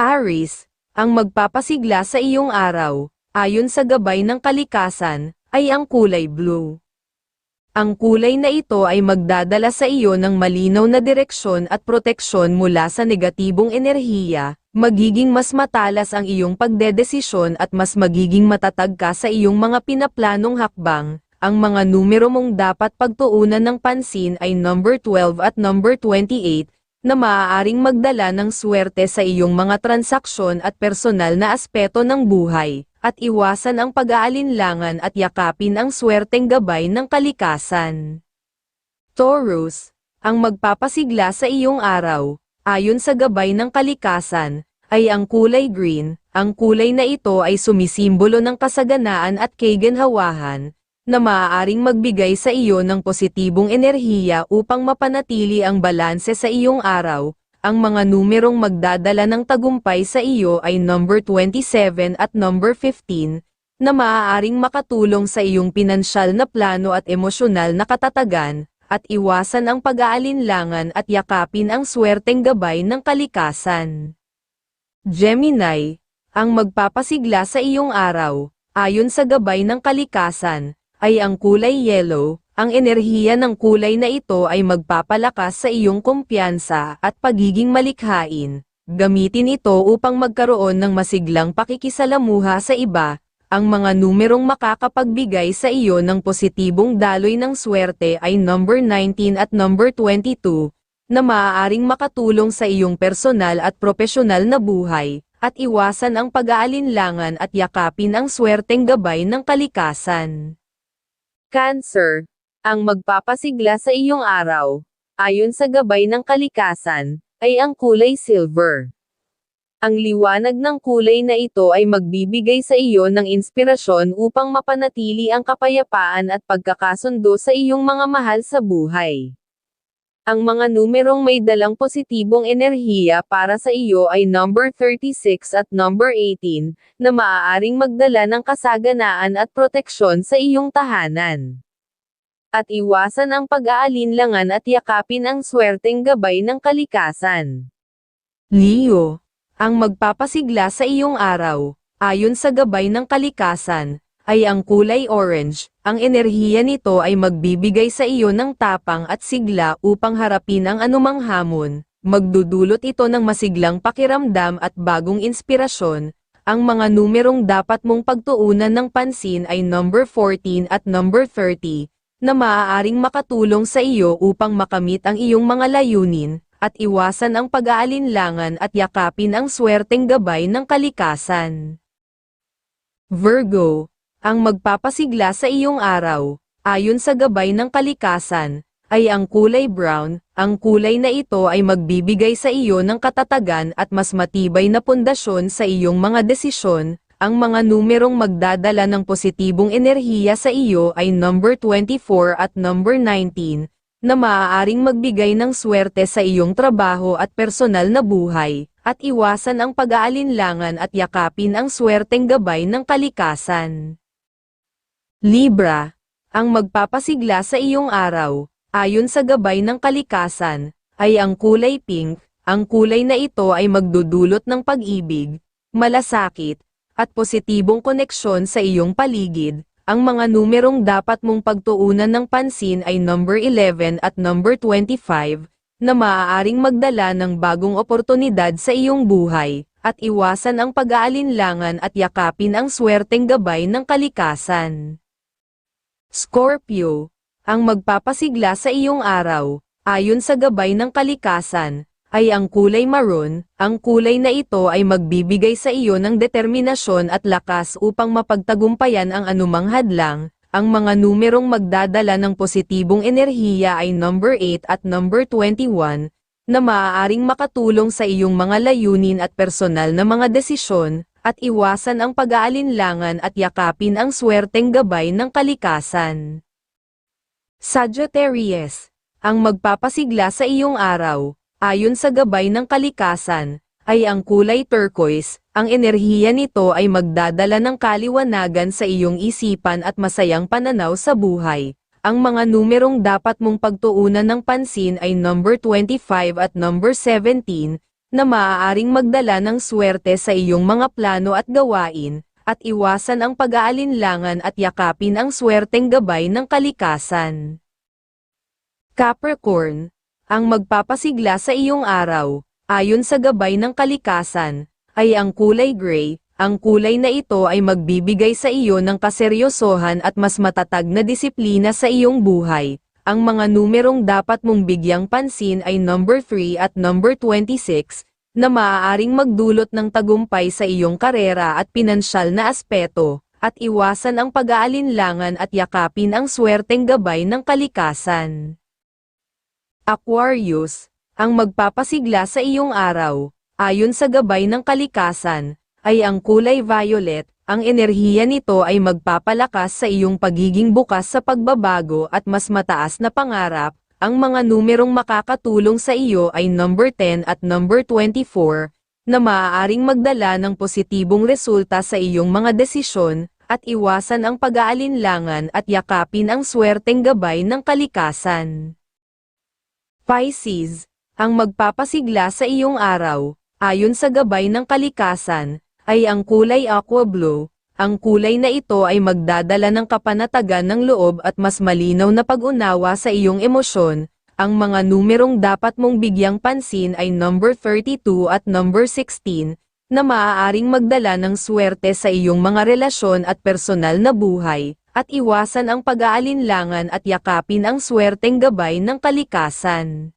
Aris, ang magpapasigla sa iyong araw, ayon sa gabay ng kalikasan, ay ang kulay blue. Ang kulay na ito ay magdadala sa iyo ng malinaw na direksyon at proteksyon mula sa negatibong enerhiya, magiging mas matalas ang iyong pagdedesisyon at mas magiging matatag ka sa iyong mga pinaplanong hakbang. Ang mga numero mong dapat pagtuunan ng pansin ay number 12 at number 28, na maaaring magdala ng swerte sa iyong mga transaksyon at personal na aspeto ng buhay, at iwasan ang pag-aalinlangan at yakapin ang swerteng gabay ng kalikasan. Taurus, ang magpapasigla sa iyong araw, ayon sa gabay ng kalikasan, ay ang kulay green, ang kulay na ito ay sumisimbolo ng kasaganaan at kaganhawahan, na maaaring magbigay sa iyo ng positibong enerhiya upang mapanatili ang balanse sa iyong araw. Ang mga numerong magdadala ng tagumpay sa iyo ay number 27 at number 15, na maaaring makatulong sa iyong pinansyal na plano at emosyonal na katatagan, at iwasan ang pag-aalinlangan at yakapin ang swerteng gabay ng kalikasan. Gemini, ang magpapasigla sa iyong araw, ayon sa gabay ng kalikasan, ay ang kulay yellow, ang enerhiya ng kulay na ito ay magpapalakas sa iyong kumpiyansa at pagiging malikhain. Gamitin ito upang magkaroon ng masiglang pakikisalamuha sa iba, ang mga numerong makakapagbigay sa iyo ng positibong daloy ng swerte ay number 19 at number 22, na maaaring makatulong sa iyong personal at propesyonal na buhay, at iwasan ang pag-aalinlangan at yakapin ang swerteng gabay ng kalikasan. Cancer, ang magpapasigla sa iyong araw, ayon sa gabay ng kalikasan, ay ang kulay silver. Ang liwanag ng kulay na ito ay magbibigay sa iyo ng inspirasyon upang mapanatili ang kapayapaan at pagkakasundo sa iyong mga mahal sa buhay. Ang mga numerong may dalang positibong enerhiya para sa iyo ay number 36 at number 18, na maaaring magdala ng kasaganaan at proteksyon sa iyong tahanan at iwasan ang pag-aalinlangan at yakapin ang swerteng gabay ng kalikasan. Leo, ang magpapasigla sa iyong araw, ayon sa gabay ng kalikasan, ay ang kulay orange, ang enerhiya nito ay magbibigay sa iyo ng tapang at sigla upang harapin ang anumang hamon, magdudulot ito ng masiglang pakiramdam at bagong inspirasyon, ang mga numerong dapat mong pagtuunan ng pansin ay number 14 at number 30, na maaaring makatulong sa iyo upang makamit ang iyong mga layunin, at iwasan ang pag-aalinlangan at yakapin ang swerteng gabay ng kalikasan. Virgo, ang magpapasigla sa iyong araw, ayon sa gabay ng kalikasan, ay ang kulay brown, ang kulay na ito ay magbibigay sa iyo ng katatagan at mas matibay na pundasyon sa iyong mga desisyon, ang mga numerong magdadala ng positibong enerhiya sa iyo ay number 24 at number 19, na maaaring magbigay ng swerte sa iyong trabaho at personal na buhay, at iwasan ang pag-aalinlangan at yakapin ang swerteng gabay ng kalikasan. Libra, ang magpapasigla sa iyong araw, ayon sa gabay ng kalikasan, ay ang kulay pink, ang kulay na ito ay magdudulot ng pag-ibig, malasakit, at positibong koneksyon sa iyong paligid, ang mga numerong dapat mong pagtuunan ng pansin ay number 11 at number 25, na maaaring magdala ng bagong oportunidad sa iyong buhay, at iwasan ang pag-aalinlangan at yakapin ang swerteng gabay ng kalikasan. Scorpio, ang magpapasigla sa iyong araw, ayon sa gabay ng kalikasan, ay ang kulay maroon, ang kulay na ito ay magbibigay sa iyo ng determinasyon at lakas upang mapagtagumpayan ang anumang hadlang, ang mga numerong magdadala ng positibong enerhiya ay number 8 at number 21, na maaaring makatulong sa iyong mga layunin at personal na mga desisyon, at iwasan ang pag-aalinlangan at yakapin ang swerteng gabay ng kalikasan. Sagittarius, ang magpapasigla sa iyong araw, Ayon sa gabay ng kalikasan, ay ang kulay turquoise, ang enerhiya nito ay magdadala ng kaliwanagan sa iyong isipan at masayang pananaw sa buhay. Ang mga numerong dapat mong pagtuunan ng pansin ay number 25 at number 17, na maaaring magdala ng swerte sa iyong mga plano at gawain, at iwasan ang pag-aalinlangan at yakapin ang swerteng gabay ng kalikasan. Capricorn, ang magpapasigla sa iyong araw, ayon sa gabay ng kalikasan, ay ang kulay gray, ang kulay na ito ay magbibigay sa iyo ng kaseryosohan at mas matatag na disiplina sa iyong buhay. Ang mga numerong dapat mong bigyang pansin ay number 3 at number 26, na maaaring magdulot ng tagumpay sa iyong karera at pinansyal na aspeto, at iwasan ang pag-aalinlangan at yakapin ang swerteng gabay ng kalikasan. Aquarius, ang magpapasigla sa iyong araw, ayon sa gabay ng kalikasan, ay ang kulay violet, ang enerhiya nito ay magpapalakas sa iyong pagiging bukas sa pagbabago at mas mataas na pangarap, ang mga numerong makakatulong sa iyo ay number 10 at number 24, na maaaring magdala ng positibong resulta sa iyong mga desisyon, at iwasan ang pag-aalinlangan at yakapin ang swerteng gabay ng kalikasan. Pisces, ang magpapasigla sa iyong araw, ayon sa gabay ng kalikasan, ay ang kulay aqua blue. Ang kulay na ito ay magdadala ng kapanatagan ng loob at mas malinaw na pag-unawa sa iyong emosyon. Ang mga numerong dapat mong bigyang pansin ay number 32 at number 16, na maaaring magdala ng swerte sa iyong mga relasyon at personal na buhay, at iwasan ang pag-aalinlangan at yakapin ang swerteng gabay ng kalikasan.